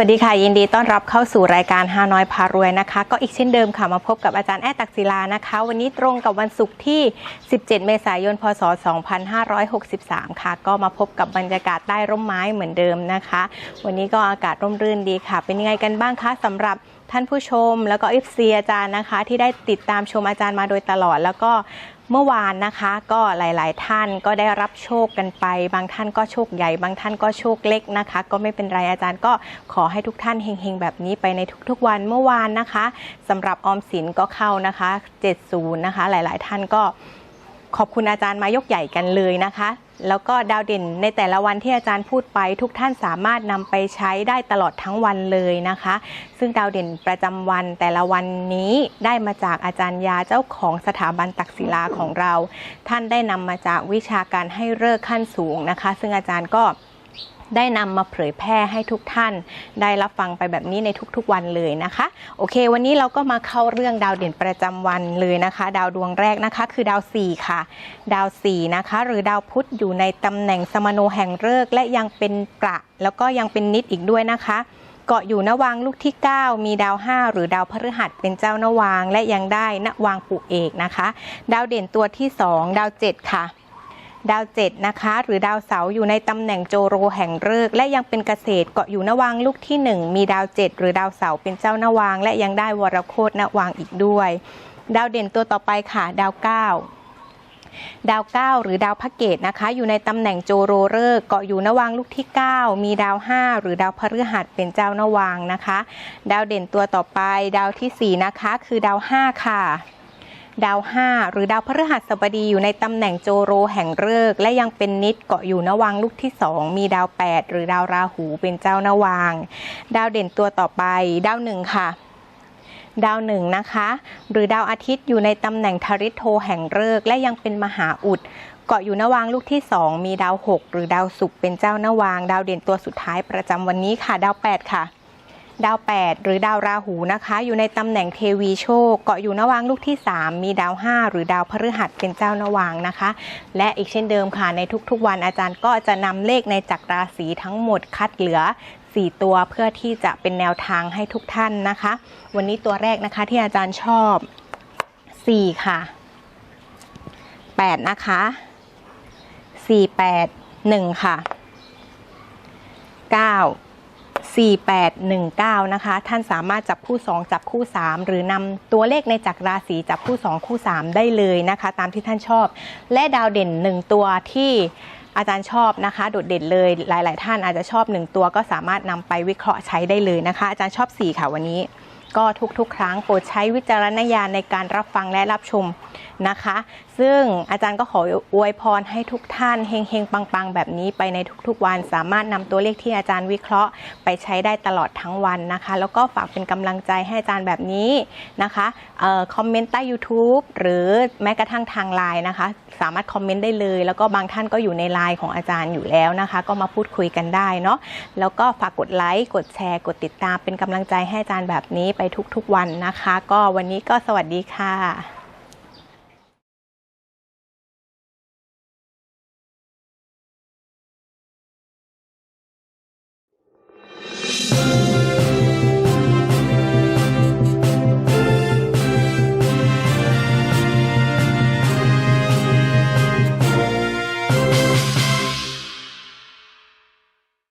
วัสดีค่ะ ยินดีต้อนรับเข้าสู่รายการฮานอยพารวยนะคะ ก็อีกเช่นเดิมค่ะมาพบกับอาจารย์แอดตักศิลานะคะ วันนี้ตรงกับวันศุกร์ที่ 17 เมษายน พศ 2563 ค่ะ ก็มาพบกับบรรยากาศใต้ร่มไม้เหมือนเดิมนะคะ วันนี้ก็อากาศร่มรื่นดีค่ะ เป็นยังไงกันบ้างคะสำหรับท่านผู้ชมแล้วก็เอฟซีอาจารย์นะคะ ที่ได้ติดตามชมอาจารย์มาโดยตลอดแล้วก็ เมื่อวานนะคะก็หลาย ๆ ท่านก็ได้รับโชคกันไป บางท่านก็โชคใหญ่ บางท่านก็โชคเล็กนะคะ ก็ไม่เป็นไรอาจารย์ก็ขอให้ทุกท่านเฮงๆ แบบนี้ไปในทุกๆวันเมื่อวานนะคะสำหรับออมสินก็เข้านะคะ 70 นะคะ หลาย ๆ ท่านก็ ขอบคุณอาจารย์มายกใหญ่กันเลยนะคะ แล้วก็ดาวเด่นในแต่ละวันที่อาจารย์พูดไป ทุกท่านสามารถนำไปใช้ได้ตลอดทั้งวันเลยนะคะ ซึ่งดาวเด่นประจำวันแต่ละวันนี้ได้มาจากอาจารย์ยาเจ้าของสถาบันตักศิลาของเรา ท่านได้นำมาจากวิชาการให้เลิกขั้นสูงนะคะ ซึ่งอาจารย์ก็ ได้นำมาเผยแพร่ให้ทุกท่าน ได้รับฟังไปแบบนี้ในทุกๆวันเลยนะคะ โอเค วันนี้เราก็มาเข้าเรื่องดาวเด่นประจำวันเลยนะคะ ดาวดวงแรกนะคะ คือดาว4ค่ะ ดาว4นะคะ หรือดาวพุธอยู่ในตำแหน่งสมโนแห่งฤกษ์และยังเป็นประแล้วก็ยังเป็นนิดอีกด้วยนะคะเกาะอยู่นวางลูกที่ 9 มีดาว 5 หรือดาวพฤหัสเป็นเจ้านวางและยังได้นวางปุเอกนะคะ ดาวเด่นตัวที่ 2 ดาว 7 ค่ะ ดาวเจ็ดนะคะ หรือดาวเสาอยู่ในตำแหน่งโจโรแห่งฤกษ์และยังเป็นเกษตรเกาะอยู่นวางลูกที่ 1 มีดาวเจ็ดหรือดาวเสาเป็นเจ้านวางและยังได้วรโคตนวางอีกด้วย ดาวเด่นตัวต่อไปค่ะ ดาวเก้าดาวเก้าหรือดาวพระเกตนะคะ อยู่ในตำแหน่งโจโรฤกษ์เกาะอยู่นวางลูกที่ 9 มีดาว 5 หรือดาวพฤหัสเป็นเจ้านวางนะคะ ดาวเด่นตัวต่อไป ดาวทีสี่4 นะคะ คือดาว 5 ค่ะ ดาว 5 หรือดาวพฤหัสบดีอยู่ในตำแหน่งโจโรแห่งฤกษ์และยังเป็นนิดเกาะอยู่นวางลูกที่ 2 มีดาว 8 หรือดาวราหูเป็นเจ้านวางดาวเด่นตัวต่อไป ดาวหนึ่งค่ะดาวหนึ่งนะคะ หรือดาวอาทิตย์อยู่ในตำแหน่งทริโทแห่งฤกษ์และยังเป็นมหาอุด เกาะอยู่นวางลูกที่ 2 มีดาว 6 หรือดาวศุกร์เป็นเจ้านวาง ดาวเด่นตัวสุดท้ายประจำวันนี้ค่ะ ดาว 8 ค่ะ ดาว 8 หรือดาวราหูนะคะ อยู่ในตำแหน่งเทวีโชค เกาะอยู่นวางลูกที่ 3 มีดาว 5 หรือดาวพฤหัสเป็นเจ้านวางนะคะ และอีกเช่นเดิมค่ะ ในทุกๆวันอาจารย์ก็จะนำเลขในจักรราศีทั้งหมดคัดเหลือ 4 ตัวเพื่อที่จะเป็นแนวทางให้ทุกท่านนะคะ วันนี้ตัวแรกนะคะที่อาจารย์ชอบ 4 ค่ะ 8 นะคะ 4 8 1 ค่ะ 9 4819 นะคะ ท่านสามารถจับคู่ 2 จับคู่ 3 หรือนำตัวเลขในจักรราศีจับคู่ 2 คู่ 3 ได้เลยนะคะ ตามที่ท่านชอบ และดาวเด่น 1 ตัวที่อาจารย์ชอบนะคะ โดดเด่นเลยหลาย ๆ ท่านอาจจะชอบ 1 ตัวก็สามารถนำไปวิเคราะห์ใช้ได้เลยนะคะ อาจารย์ชอบ 4 ค่ะวันนี้ ก็ทุกๆ ครั้งโปรดใช้วิจารณญาณในการรับฟังและรับชมนะคะ ซึ่งอาจารย์ก็ขออวยพรให้ทุกท่านเฮงๆ ปังๆ แบบนี้ไปในทุกๆ วันสามารถนำตัวเลขที่อาจารย์วิเคราะห์ ไปใช้ได้ตลอดทั้งวันนะคะ แล้วก็ฝากเป็นกำลังใจให้อาจารย์แบบนี้นะคะออคอมเมนต์ใต้ YouTube หรือแม้กระทั่งทางไลน์นะคะ สามารถคอมเมนต์ได้เลย แล้วก็บางท่านก็อยู่ในไลน์ของอาจารย์อยู่แล้วนะคะ ก็มาพูดคุยกันได้เนาะแล้วก็ฝากกดไลค์กดแชร์ กดติดตามเป็นกำลังใจให้อาจารย์แบบนี้ไปทุกๆวันนะคะ ก็วันนี้ก็สวัสดีค่ะ